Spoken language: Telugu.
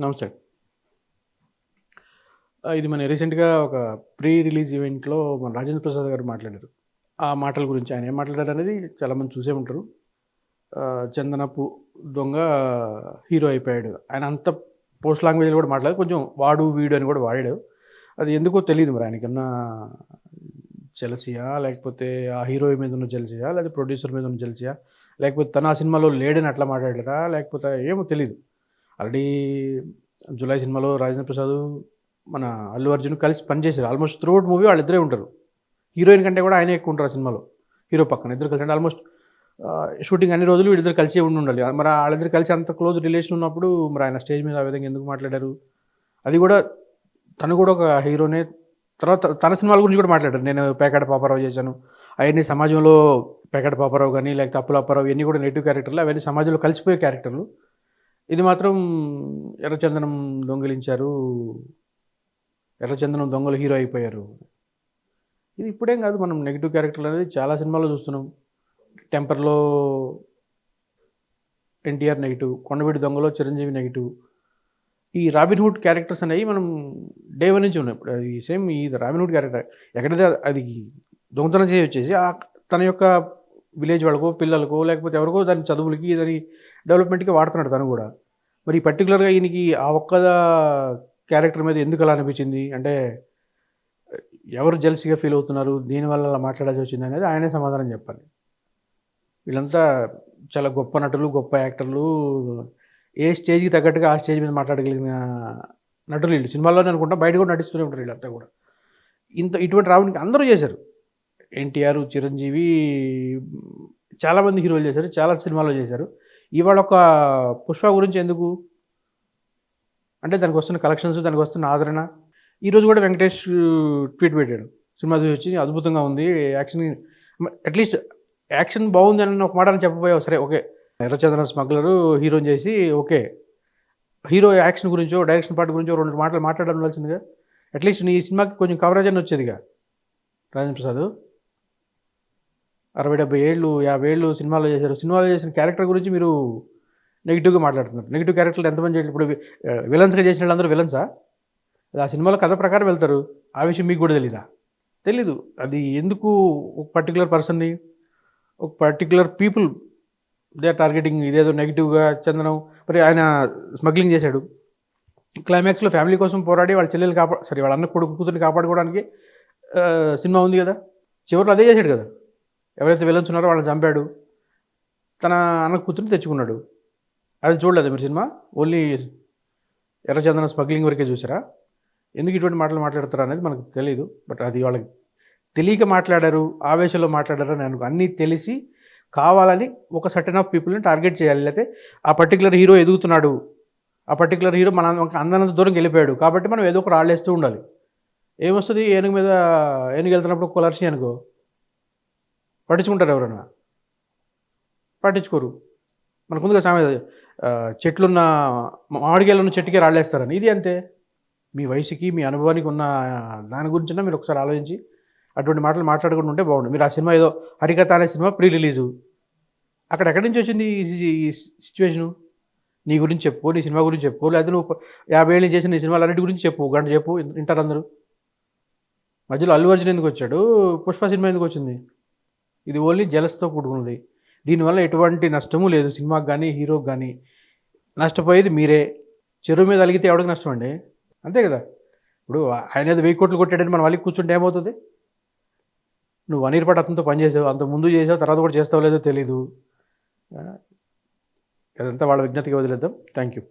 నమస్తే ఇది మన రీసెంట్గా ఒక ప్రీ రిలీజ్ ఈవెంట్లో మన రాజేంద్ర ప్రసాద్ గారు మాట్లాడారు. ఆ మాటల గురించి ఆయన ఏం మాట్లాడారు అనేది చాలామంది చూసే ఉంటారు. చందనపు దొంగ హీరో అయిపోయాడు. ఆయన అంత పోస్ట్ లాంగ్వేజ్లో కూడా మాట్లాడారు కొంచెం వాడు వీడు అని కూడా వాడాడు. అది ఎందుకో తెలియదు మరి ఆయనకన్నా జలసియా లేకపోతే ఆ హీరో మీద ఉన్న జలసియా లేకపోతే ప్రొడ్యూసర్ మీద ఉన్న జలసియా లేకపోతే తన ఆ సినిమాలో లేడని అట్లా మాట్లాడారా లేకపోతే ఏమో తెలియదు ఆల్రెడీ జులై సినిమాలో రాజేంద్ర ప్రసాద్ మన అల్లు అర్జున్ కలిసి పనిచేశారు ఆల్మోస్ట్ త్రూఅవుట్ మూవీ వాళ్ళిద్దరే ఉంటారు. హీరోయిన్ కంటే కూడా ఆయనే ఎక్కువ ఉంటారు ఆ సినిమాలో. హీరో పక్కన ఇద్దరు కలిసి అంటే ఆల్మోస్ట్ షూటింగ్ అన్ని రోజులు వీళ్ళిద్దరు కలిసి ఉండి ఉండాలి. మరి వాళ్ళిద్దరు కలిసి అంత క్లోజ్ రిలేషన్ ఉన్నప్పుడు మరి ఆయన స్టేజ్ మీద ఆ విధంగా ఎందుకు మాట్లాడారు? అది కూడా తను కూడా ఒక హీరోనే. తర్వాత తన సినిమాల గురించి కూడా మాట్లాడారు. నేను పేకాట పాపారావు చేశాను. అవన్నీ సమాజంలో పేకాట పాపారావు కానీ లేకపోతే అప్పుల అప్పారావు ఇవన్నీ కూడా నెగిటివ్ క్యారెక్టర్లు. అవన్నీ సమాజంలో కలిసిపోయే క్యారెక్టర్లు. ఇది మాత్రం ఎర్రచందనం దొంగిలించారు. ఎర్రచందనం దొంగలు హీరో అయిపోయారు. ఇది ఇప్పుడేం కాదు మనం నెగిటివ్ క్యారెక్టర్లు అనేది చాలా సినిమాల్లో చూస్తున్నాం. టెంపర్లో ఎన్టీఆర్ నెగిటివ్ కొండవీడి దొంగలో చిరంజీవి నెగిటివ్. ఈ రాబిన్ హుడ్ క్యారెక్టర్స్ అనేవి మనం డే వన్ నుంచి ఉన్నాయి. ఇప్పుడు అది సేమ్ ఈ రాబిన్హుడ్ క్యారెక్టర్. ఎక్కడైతే అది దొంగతనం చేసి వచ్చేసి ఆ తన యొక్క విలేజ్ వాళ్ళకో పిల్లలకో లేకపోతే ఎవరికో దాని చదువులకి దాని డెవలప్మెంట్కి వాడుతున్నాడు తను కూడా. మరి పర్టికులర్గా ఈయనకి ఆ ఒక్క క్యారెక్టర్ మీద ఎందుకు అలా అనిపించింది? అంటే ఎవరు జెల్సీగా ఫీల్ అవుతున్నారు? దీనివల్ల అలా మాట్లాడాల్సి వచ్చింది అనేది ఆయనే సమాధానం చెప్పాలి. వీళ్ళంతా చాలా గొప్ప నటులు గొప్ప యాక్టర్లు. ఏ స్టేజ్కి తగ్గట్టుగా ఆ స్టేజ్ మీద మాట్లాడగలిగిన నటులు వీళ్ళు. సినిమాల్లోనే అనుకుంటా బయట కూడా నటిస్తూనే ఉంటారు వీళ్ళంతా కూడా. ఇంత ఇటువంటి రావడానికి అందరూ చేశారు. ఎన్టీఆర్ చిరంజీవి చాలామంది హీరోలు చేశారు చాలా సినిమాలు చేశారు. ఇవాళ ఒక పుష్ప గురించి ఎందుకు? అంటే దానికి వస్తున్న కలెక్షన్స్ దానికి వస్తున్న ఆదరణ. ఈరోజు కూడా వెంకటేష్ ట్వీట్ పెట్టాడు. సినిమా చూసి వచ్చి అద్భుతంగా ఉంది యాక్షన్ అట్లీస్ట్ యాక్షన్ బాగుంది అని ఒక మాట అని చెప్పబోయావు సరే ఓకే. ఎర్రచంద్ర స్మగ్లరు హీరోని చేసి ఓకే. హీరో యాక్షన్ గురించో డైరెక్షన్ పార్ట్ గురించో రెండు మాటలు మాట్లాడాల్సిందిగా అట్లీస్ట్ నీ సినిమాకి కొంచెం కవరేజ్ అని వచ్చేదిగా. రాజేంద్ర ప్రసాద్. అరవై డెబ్బై ఏళ్ళు యాభై ఏళ్ళు సినిమాలో చేశారు. సినిమాలో చేసిన క్యారెక్టర్ గురించి మీరు నెగిటివ్గా మాట్లాడుతున్నారు. నెగిటివ్ క్యారెక్టర్లు ఎంతమంది చేయాలి? ఇప్పుడు విలన్స్గా చేసిన వాళ్ళందరూ విలన్సా? అది ఆ సినిమాలో కథ ప్రకారం వెళ్తారు. ఆ విషయం మీకు కూడా తెలీదా? తెలీదు. అది ఎందుకు ఒక పర్టికులర్ పర్సన్ని ఒక particular people they are targeting ఇదేదో నెగిటివ్గా చందనం మరి ఆయన స్మగ్లింగ్ చేశాడు. క్లైమాక్స్లో ఫ్యామిలీ కోసం పోరాడి వాళ్ళ చెల్లెలు కాపా సరే వాళ్ళ అన్న కొడుకు కూతుర్ని కాపాడుకోవడానికి సినిమా ఉంది కదా? చివరిలో అదే చేశాడు కదా? ఎవరైతే విలన్స్ ఉన్నారో వాళ్ళని చంపాడు. తన అన్న కూతురిని తెచ్చుకున్నాడు. అది చూడలేదు మీరు సినిమా? ఓన్లీ ఎర్రచందన స్మగ్లింగ్ వరకే చూసారా? ఎందుకు ఇటువంటి మాటలు మాట్లాడతారు అనేది మనకు తెలియదు బట్ అది వాళ్ళకి తెలియక మాట్లాడారు ఆవేశంలో మాట్లాడారు అని అన్నీ తెలిసి కావాలని ఒక సర్టన్ ఆఫ్ పీపుల్ని టార్గెట్ చేయాలి. లేకపోతే ఆ పర్టికులర్ హీరో ఎదుగుతున్నాడు. ఆ పర్టికులర్ హీరో మన అందనంత దూరం వెళ్ళిపోయాడు. కాబట్టి మనం ఏదో ఒకటి ఆడేస్తూ ఉండాలి. ఏమొస్తుంది? ఏనుగు మీద ఏనుగు వెళ్తున్నప్పుడు కొలర్చి అనుకో. పట్టించుకుంటారు ఎవరైనా. పట్టించుకోరు. మనకుందిగా సామెత చెట్లున్న మామిడికాయలున్న చెట్టుకే రాళ్ళేస్తారని. ఇది అంతే. మీ వయసుకి మీ అనుభవానికి ఉన్న దాని గురించి మీరు ఒకసారి ఆలోచించి అటువంటి మాటలు మాట్లాడకుండా ఉంటే బాగుండు. మీరు ఆ సినిమా ఏదో హరికథ అనే సినిమా ప్రీ రిలీజు అక్కడ ఎక్కడి నుంచి వచ్చింది ఈ సిచ్యువేషను? నీ గురించి చెప్పు నీ సినిమా గురించి చెప్పు. లేదా నువ్వు యాభై ఏళ్ళు చేసిన నీ సినిమాలు అన్నిటి గురించి చెప్పు. గంట చెప్పు. వింటారు అందరూ. మధ్యలో అల్లు అర్జున్ ఎందుకు వచ్చాడు? పుష్ప సినిమా ఎందుకు వచ్చింది? ఇది ఓన్లీ జలస్తో కూడుకున్నది. దీనివల్ల ఎటువంటి నష్టము లేదు. సినిమాకి కానీ హీరోకి కానీ నష్టపోయేది మీరే. చెరువు మీద అలిగితే ఎవడికి నష్టం అండి? అంతే కదా? ఇప్పుడు ఆయన ఏదో వెయ్యి కోట్లు కొట్టాడని మనం వాళ్ళకి కూర్చుంటే ఏమవుతుంది? నువ్వు వనీర్పాటు అతనితో పని చేసావు అంత ముందు చేసావు తర్వాత కూడా చేస్తావు లేదో తెలీదు. అదంతా వాళ్ళ విజ్ఞతకి వదిలేద్దాం. Thank you.